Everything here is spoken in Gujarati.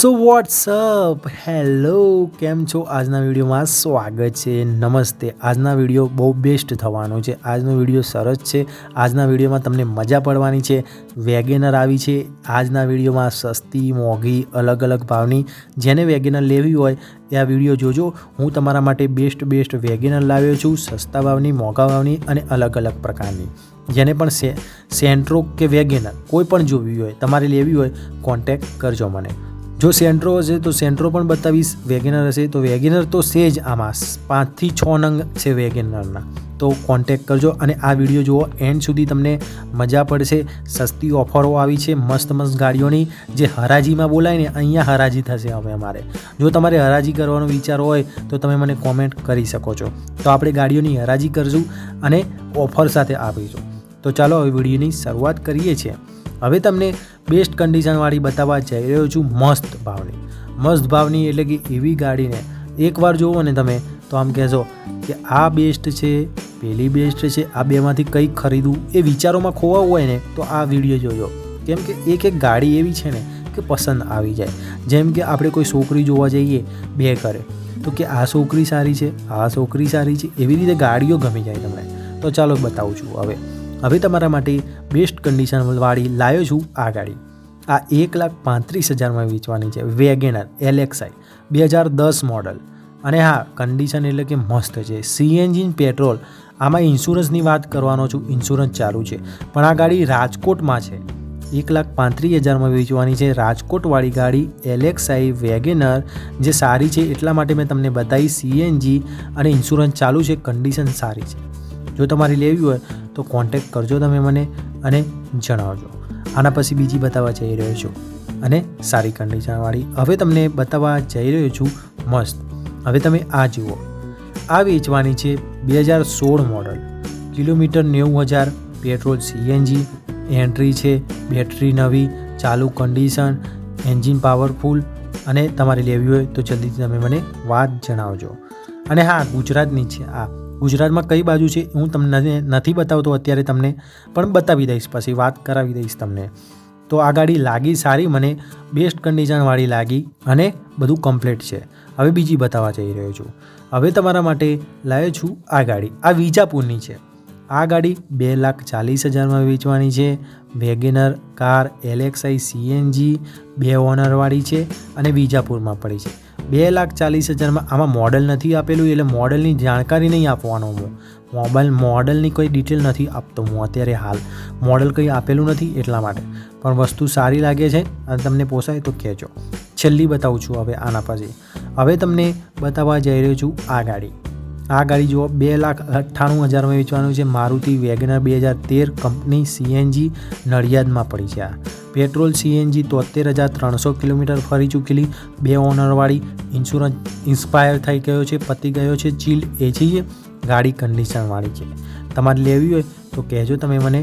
સો વોટ્સઅપ હેલો કેમ છો? આજના વિડીયોમાં સ્વાગત છે. નમસ્તે. આજના વીડિયો બહુ બેસ્ટ થવાનો છે. આજનો વીડિયો સરસ છે. આજના વિડીયોમાં તમને મજા પડવાની છે. વેગેનર આવી છે. આજના વિડીયોમાં સસ્તી, મોંઘી અલગ અલગ ભાવની જેને વેગેનર લેવી હોય એ આ વીડિયો જોજો. હું તમારા માટે બેસ્ટ બેસ્ટ વેગેનર લાવ્યો છું. સસ્તા ભાવની, મોંઘા ભાવની અને અલગ અલગ પ્રકારની. જેને પણ સે સેન્ટ્રો કે વેગેનર કોઈ પણ જોવી હોય, તમારે લેવી હોય કોન્ટેક્ટ કરજો મને. જો સેન્ટ્રો હશે તો સેન્ટ્રો પણ બતાવીશ, વેગેનર હશે તો વેગેનર તો છે જ આમાં. પાંચથી છ નંગ છે વેગેનરના. તો કોન્ટેક્ટ કરજો અને આ વીડિયો જુઓ એન્ડ સુધી તમને મજા પડશે. સસ્તી ઓફરો આવી છે, મસ્ત મસ્ત ગાડીઓની. જે હરાજીમાં બોલાય ને, અહીંયા હરાજી થશે હવે અમારે. જો તમારે હરાજી કરવાનો વિચાર હોય, તો તમે મને કોમેન્ટ કરી શકો છો. તો આપણે ગાડીઓની હરાજી કરશું અને ઓફર સાથે આપીશું. તો ચાલો હવે વિડીયોની શરૂઆત કરીએ છીએ. હવે તમને બેસ્ટ કન્ડિશનવાળી બતાવવા જઈ રહ્યો છું મસ્ત ભાવની. મસ્ત ભાવની એટલે કે એવી ગાડીને એકવાર જુઓ ને તમે, તો આમ કહેશો કે આ બેસ્ટ છે, પેલી બેસ્ટ છે, આ બેમાંથી કંઈ ખરીદવું એ વિચારોમાં ખોવા હોય ને, તો આ વીડિયો જોજો. કેમ કે એક એક ગાડી એવી છે ને કે પસંદ આવી જાય. જેમ કે આપણે કોઈ છોકરી જોવા જઈએ બે કરે તો કે આ છોકરી સારી છે, આ છોકરી સારી છે, એવી રીતે ગાડીઓ ગમી જાય તમને. તો ચાલો બતાવું છું હવે. હવે તમારા માટે બેસ્ટ કન્ડિશનવાળી લાવ્યો છું આ ગાડી. આ એક લાખ પાંત્રીસ હજારમાં વેચવાની છે. વેગેનર એલેક્સાઈ બે હજાર દસ મોડલ અને હા કન્ડિશન એટલે કે મસ્ત છે. સીએનજી પેટ્રોલ આમાં ઇન્સ્યોરન્સની વાત કરવાનો છું. ઇન્સ્યોરન્સ ચાલુ છે. પણ આ ગાડી રાજકોટમાં છે. એક લાખ પાંત્રીસ હજારમાં વેચવાની છે. રાજકોટવાળી ગાડી એલેક્સાઈ વેગેનર, જે સારી છે એટલા માટે મેં તમને બતાવી. સીએનજી અને ઇન્સ્યોરન્સ ચાલુ છે. કન્ડિશન સારી છે. જો તમારે લેવી હોય તો કોન્ટેક્ટ કરજો તમે મને અને જણાવજો. આના પછી બીજી બતાવવા જઈ રહ્યો છું. અને સારી કન્ડિશનવાળી હવે તમને બતાવવા જઈ રહ્યો છું, મસ્ત. હવે તમે આ જુઓ. આ વેચવાની છે બે હજાર સોળ મોડલ કિલોમીટર નેવું હજાર પેટ્રોલ સીએનજી એન્ટ્રી છે બેટરી નવી, ચાલુ કન્ડિશન એન્જિન પાવરફુલ અને તમારે લેવી હોય તો જલ્દીથી તમે મને વાત જણાવજો. અને હા, ગુજરાતની છે આ. ગુજરાતમાં કઈ બાજુ છે હું તમને નથી બતાવતો, અત્યારે તમને પણ બતાવી દઈશ, પછી વાત કરાવી દઈશ તમને. તો આ ગાડી લાગી સારી, મને બેસ્ટ કન્ડિશનવાળી લાગી અને બધું કમ્પ્લીટ છે. હવે બીજી બતાવવા જઈ રહ્યો છું. હવે તમારા માટે લાવ્યો છું આ ગાડી. આ વિજાપુરની છે. આ ગાડી બે લાખ ચાલીસ હજારમાં વેચવાની છે. વેગેનર કાર એલેક્સઆઈ સીએનજી બે ઓનરવાળી છે અને વિજાપુરમાં પડી છે. બે લાખ ચાલીસ હજારમાં આમાં મોડલ નથી આપેલું એટલે મોડલની જાણકારી નહીં આપવાનો હું. મોબાઈલ મોડલની કોઈ ડિટેલ નથી આપતો હું અત્યારે હાલ. મોડલ કંઈ આપેલું નથી એટલા માટે. પણ વસ્તુ સારી લાગે છે અને તમને પોસાય તો કહેજો. છેલ્લી બતાવું છું હવે આના પછી. હવે તમને બતાવવા જઈ રહ્યો છું આ ગાડી. આ ગાડી જુઓ, બે લાખ અઠ્ઠાણું હજારમાં વેચવાનું છે. મારુતિ વેગનર બે હજાર તેર કંપની સીએનજી નડિયાદમાં પડી છે આ. પેટ્રોલ સીએનજી તોતેર હજાર ત્રણસો કિલોમીટર ફરી ચૂકેલી. બે ઓનરવાળી ઇન્સ્યોરન્સ ઇન્સ્પાયર થઈ ગયો છે, પતી ગયો છે, ચીલ એ છે, ગાડી કન્ડિશનવાળી છે. તમારે લેવી હોય તો કહેજો, તમે મને